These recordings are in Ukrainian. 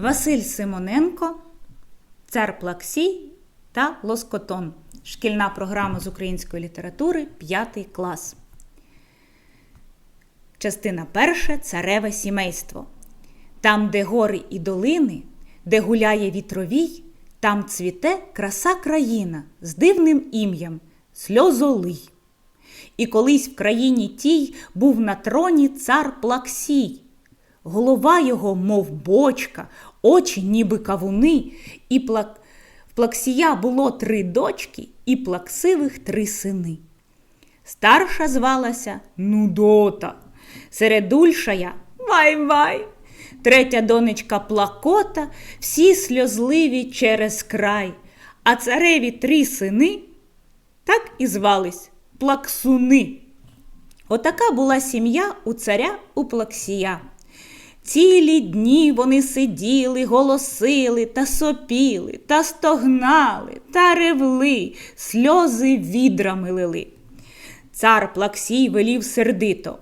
Василь Симоненко, Цар Плаксій та Лоскотон. Шкільна програма з української літератури 5 клас. Частина перша Цареве сімейство. Там, де гори і долини, де гуляє вітровій, там цвіте краса країна з дивним ім'ям Сльозолий. І колись в країні тій був на троні цар Плаксій. Голова його, мов бочка, очі, ніби кавуни, і плак... в Плаксія було три дочки і плаксивих три сини. Старша звалася Нудота, середульшая Вай-Вай, третя донечка Плакота, всі сльозливі через край, а цареві три сини так і звались Плаксуни. Отака була сім'я у царя у Плаксія. Цілі дні вони сиділи, голосили та сопіли, та стогнали, та ревли, сльози відрами лили. Цар Плаксій велів сердито.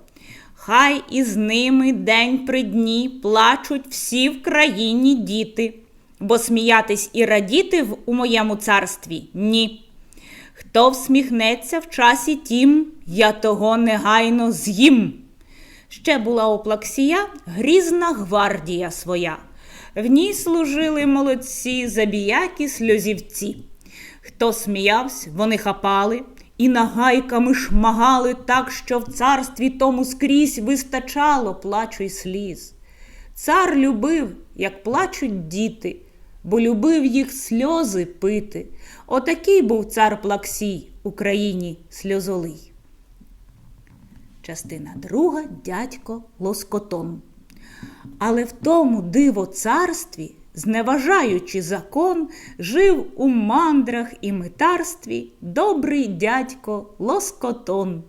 Хай із ними день при дні плачуть всі в країні діти, бо сміятись і радіти в у моєму царстві ні. Хто всміхнеться в часі тім, я того негайно з'їм. Ще була у Плаксія грізна гвардія своя. В ній служили молодці, забіякі сльозівці. Хто сміявся, вони хапали і нагайками шмагали так, що в царстві тому скрізь вистачало плачу й сліз. Цар любив, як плачуть діти, бо любив їх сльози пити. Отакий був цар Плаксій Україні сльозолий. Частина друга дядько Лоскотон. Але в тому диво царстві, зневажаючи закон, жив у мандрах і митарстві добрий дядько Лоскотон.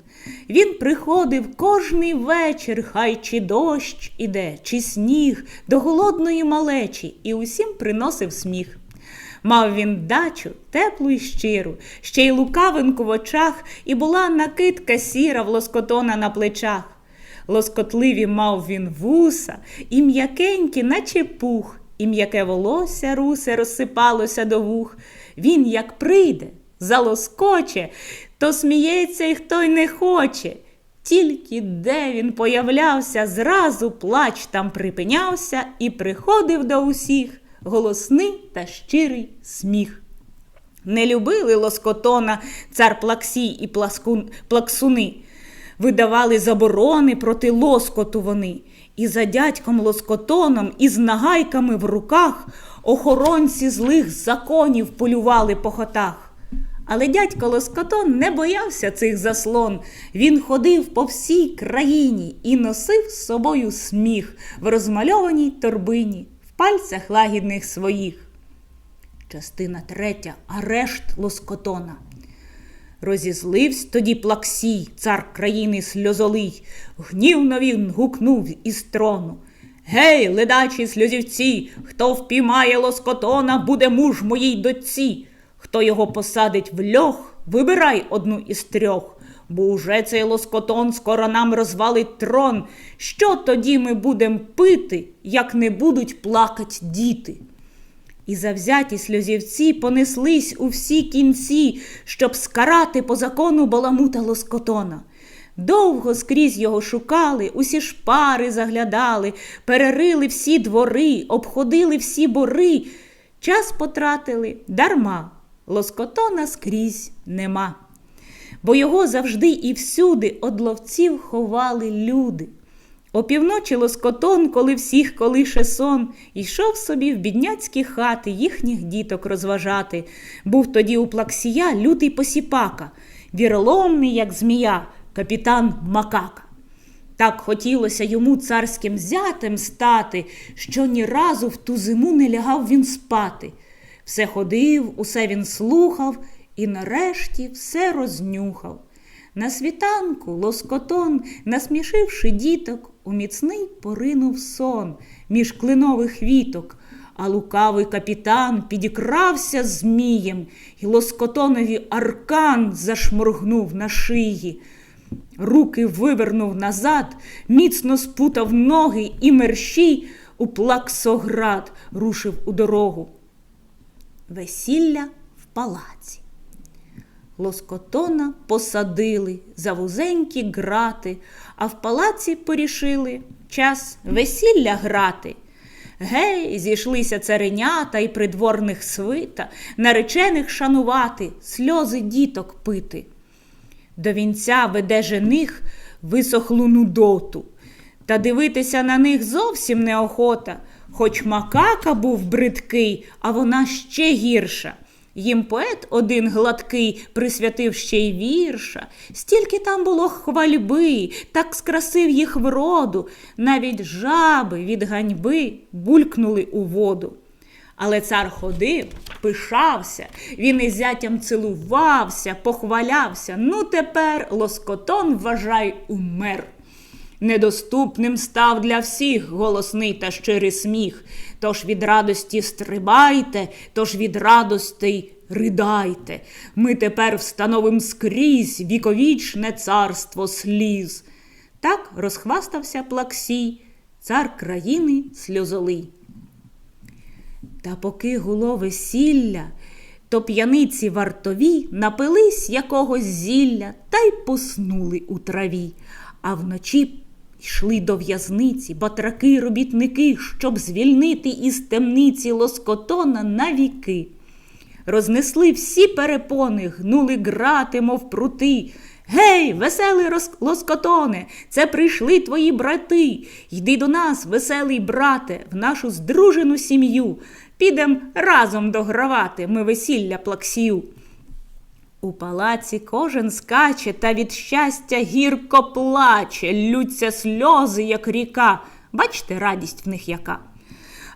Він приходив кожний вечір, хай чи дощ іде, чи сніг, до голодної малечі, і усім приносив сміх. Мав він дачу теплу й щиру, ще й лукавинку в очах, і була накидка сіра в лоскотона на плечах. Лоскотливі мав він вуса, і м'якенькі, наче пух, і м'яке волосся русе розсипалося до вух. Він, як прийде, залоскоче, то сміється і хто й не хоче. Тільки де він появлявся, зразу плач там припинявся і приходив до усіх голосний та щирий сміх. Не любили лоскотона цар Плаксій і пласкун, плаксуни, видавали заборони проти лоскоту вони, і за дядьком лоскотоном із нагайками в руках охоронці злих законів полювали по хотах. Але дядько Лоскотон не боявся цих заслон. Він ходив по всій країні і носив з собою сміх в розмальованій торбині пальцях лагідних своїх. Частина третя арешт Лоскотона. Розізливсь тоді Плаксій, цар країни сльозолий, гнівно він гукнув із трону. Гей, ледачі сльозівці, хто впіймає лоскотона, буде муж моїй дочці. Хто його посадить в льох, вибирай одну із трьох, бо уже цей лоскотон скоро нам розвалить трон. Що тоді ми будем пити, як не будуть плакать діти? І завзяті сльозівці понеслись у всі кінці, щоб скарати по закону баламута лоскотона. Довго скрізь його шукали, усі шпари заглядали, перерили всі двори, обходили всі бори. Час потратили дарма, лоскотона скрізь нема. Бо його завжди і всюди од ловців ховали люди. Опівночі лоскотон, коли всіх колише сон, йшов собі в бідняцькі хати їхніх діток розважати. Був тоді у плаксія лютий посіпака, віроломний, як змія, капітан Макака. Так хотілося йому царським зятем стати, що ні разу в ту зиму не лягав він спати. Все ходив, усе він слухав і нарешті все рознюхав. На світанку лоскотон, насмішивши діток, у міцний поринув сон між клинових віток, а лукавий капітан підікрався змієм, і лоскотонові аркан зашморгнув на шиї. Руки вивернув назад, міцно спутав ноги і мерщій у Плаксоград рушив у дорогу. Весілля в палаці. Лоскотона посадили за вузенькі грати, а в палаці порішили час весілля грати. Гей, зійшлися царенята і придворних свита, наречених шанувати, сльози діток пити. До вінця веде жених висохлу нудоту, та дивитися на них зовсім неохота, хоч макака був бридкий, а вона ще гірша. Їм поет один гладкий присвятив ще й вірша, стільки там було хвальби, так скрасив їх вроду, навіть жаби від ганьби булькнули у воду. Але цар ходив, пишався, він із зятям цілувався, похвалявся. Ну тепер лоскотон, вважай, умер. Недоступним став для всіх голосний та щирий сміх. Тож від радості стрибайте, тож від радостей ридайте. Ми тепер встановим скрізь віковічне царство сліз. Так розхвастався Плаксій, цар країни сльозолий. Та поки гуло весілля, то п'яниці вартові напились якогось зілля та й поснули у траві, а вночі йшли до в'язниці батраки робітники, щоб звільнити із темниці лоскотона навіки. Рознесли всі перепони, гнули грати, мов прути. Гей, веселий лоскотоне, це прийшли твої брати. Йди до нас, веселий брате, в нашу здружену сім'ю. Підем разом догравати ми весілля плаксію. У палаці кожен скаче та від щастя гірко плаче, лються сльози, як ріка. Бачите, радість в них яка.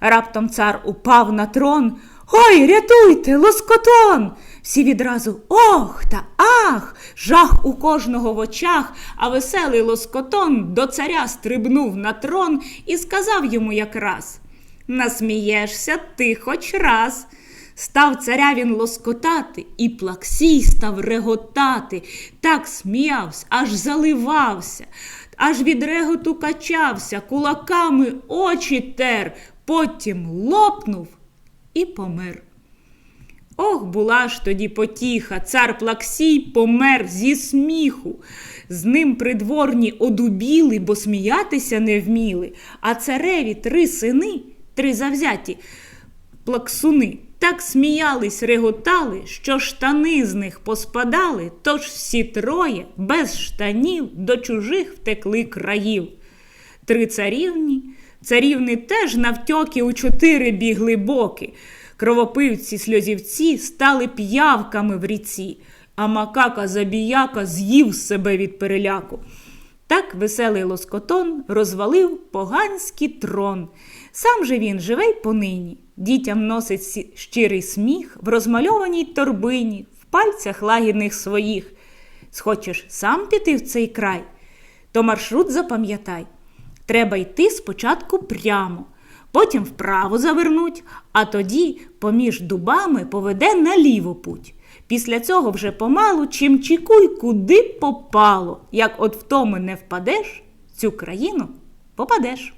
Раптом цар упав на трон. Ой, рятуйте, лоскотон! Всі відразу ох та ах, жах у кожного в очах, а веселий лоскотон до царя стрибнув на трон і сказав йому якраз Насмієшся ти хоч раз. Став царя він лоскотати, і плаксій став реготати, так сміявся, аж заливався, аж від реготу качався, кулаками очі тер, потім лопнув і помер. Ох, була ж тоді потіха, цар Плаксій помер зі сміху. З ним придворні одубіли, бо сміятися не вміли, а цареві три сини, три завзяті плаксуни, так сміялись, реготали, що штани з них поспадали, тож всі троє без штанів до чужих втекли країв. Три царівні, царівни теж навтьоки у чотири бігли боки. Кровопивці сльозівці стали п'явками в ріці, а макака забіяка з'їв себе від переляку. Так веселий лоскотон розвалив поганський трон. Сам же він живе й понині. Дітям носить щирий сміх в розмальованій торбині, в пальцях лагідних своїх. Схочеш сам піти в цей край, то маршрут запам'ятай. Треба йти спочатку прямо, потім вправо завернуть, а тоді поміж дубами поведе наліво путь. Після цього вже помалу чимчікуй, куди попало. Як от в тому не впадеш, цю країну попадеш.